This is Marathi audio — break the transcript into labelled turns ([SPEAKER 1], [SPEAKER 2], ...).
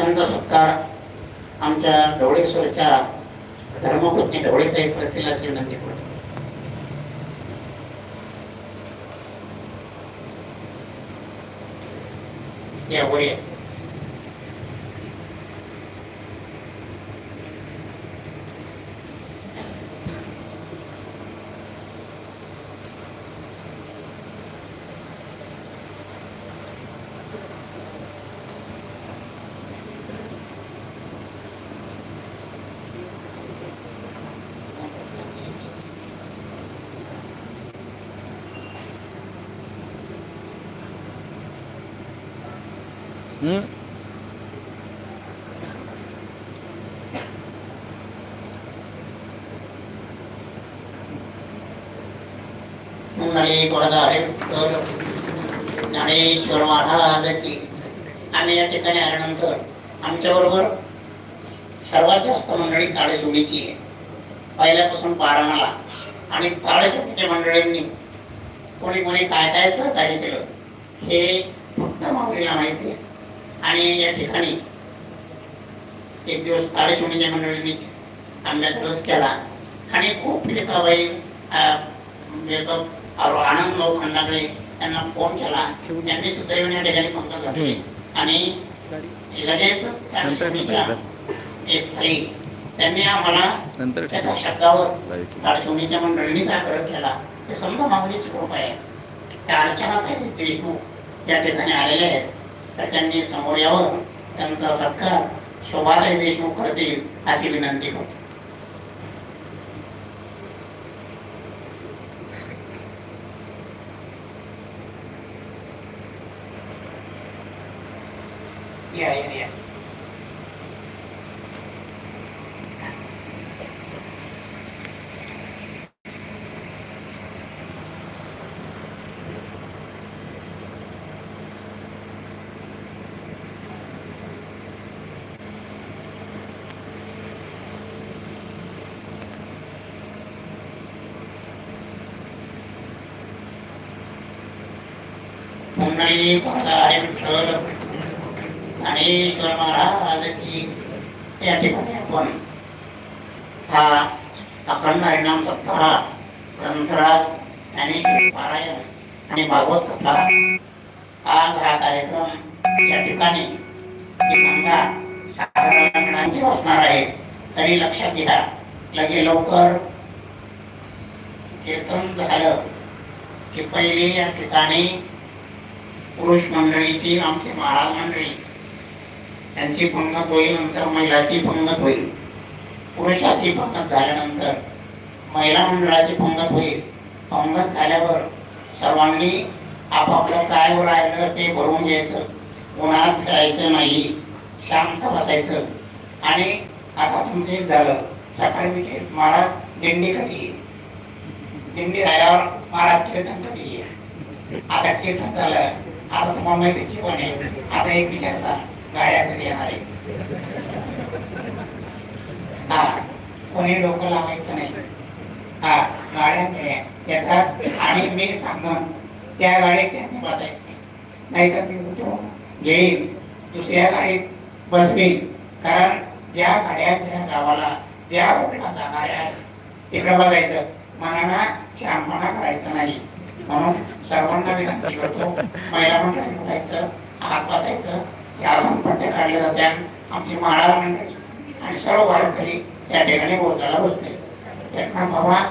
[SPEAKER 1] त्यांचा सत्कार आमच्या ढवळेश्वरच्या धर्मपत्नी ढवळेताई करतील अशी विनंती करतो या वर
[SPEAKER 2] हम्म.
[SPEAKER 1] मंगळे गोळदारे ज्ञानेश्वर महाराज की. आम्ही या ठिकाणी आल्यानंतर आमच्याबरोबर सर्वात जास्त मंडळी ताळेसोडीची आहे. पहिल्यापासून पाराणाला आणि ताळेसोडीच्या मंडळींनी कोणी कोणी काय काय सहकार्य केलं हे फक्त माऊलीला माहिती आहे. आणि या ठिकाणी एक दिवस ताळेसोडीच्या मंडळींनी आंब्याचा रस केला. आणि खूप लेखाबाई लेखक आनंद भाऊ खंडाकडे त्यांना फोन केला. त्यांनी सुद्धा येऊन या ठिकाणी पंकज घातले आणि लगेच एक थाळी त्यांनी आम्हाला त्याच्या शब्दावर ताळेसोडीच्या मंडळींनी काय केला? ते समजा माऊलीची कृपा आहे. त्या अर्चना काही देशमुख या ठिकाणी आलेले आहेत. तर त्यांनी समोर यावं त्यांचा सत्कार शोभाताई देशमुख करतील अशी विनंती करतो Yeah, yeah, yeah. मंडळी आहे विठ्ठल आणि ईश्वर महाराज की या ठिकाणी आपण हा अखंड हरिणाम सप्ताह ग्रंथराज आणि पारायण आणि भागवत कथा आज हा कार्यक्रम या ठिकाणी साधारण असणार आहे. तरी लक्षात घ्या लगे लवकर कीर्तन झालं की पहिली या ठिकाणी पुरुष मंडळीची आमची महाराज मंडळी. त्यांची पंगत होईल नंतर महिलाची पंगत होईल पुरुषाची पंगत झाल्यानंतर महिला मंडळाची पंगत होईल पंगत झाल्यावर सर्वांनी आपापलं काय राहिलं ते भरून घ्यायचं. उन्हाळ्यात फिरायचं नाही. शांत बसायचं. आणि आता तुमचं एक झालं. सकाळी मी महाराज दिंडी कधी दिंडी झाल्यावर महाराज कीर्तन कधी आता कीर्तन झालं. आता तुम्हाला माहिती जीवन आहे आता एक विचारचा गाड्या घरी येणार आहे हा कोणी डोकं लावायचं नाही. हा गाड्या मिळ्या येतात आणि मी सांगून त्या गाडीत त्यांनी बसायचं नाहीतर मी उठून घेईन दुसऱ्या गाडीत बसवीन कारण ज्या गाड्या ज्या गावाला ज्या रोडला जाणाऱ्या आहेत, तिकडे बसायचं मनाला शहाणपणा करायचा नाही. म्हणून सर्वांना विनंती करतो. महिला मंडळी बसायचं हात बसायचं. या आसन काढल्या जात्या आमची महाराज मंडळी आणि सर्व वारकरी या ठिकाणी बोलताना बसले. एकनाथ बाबा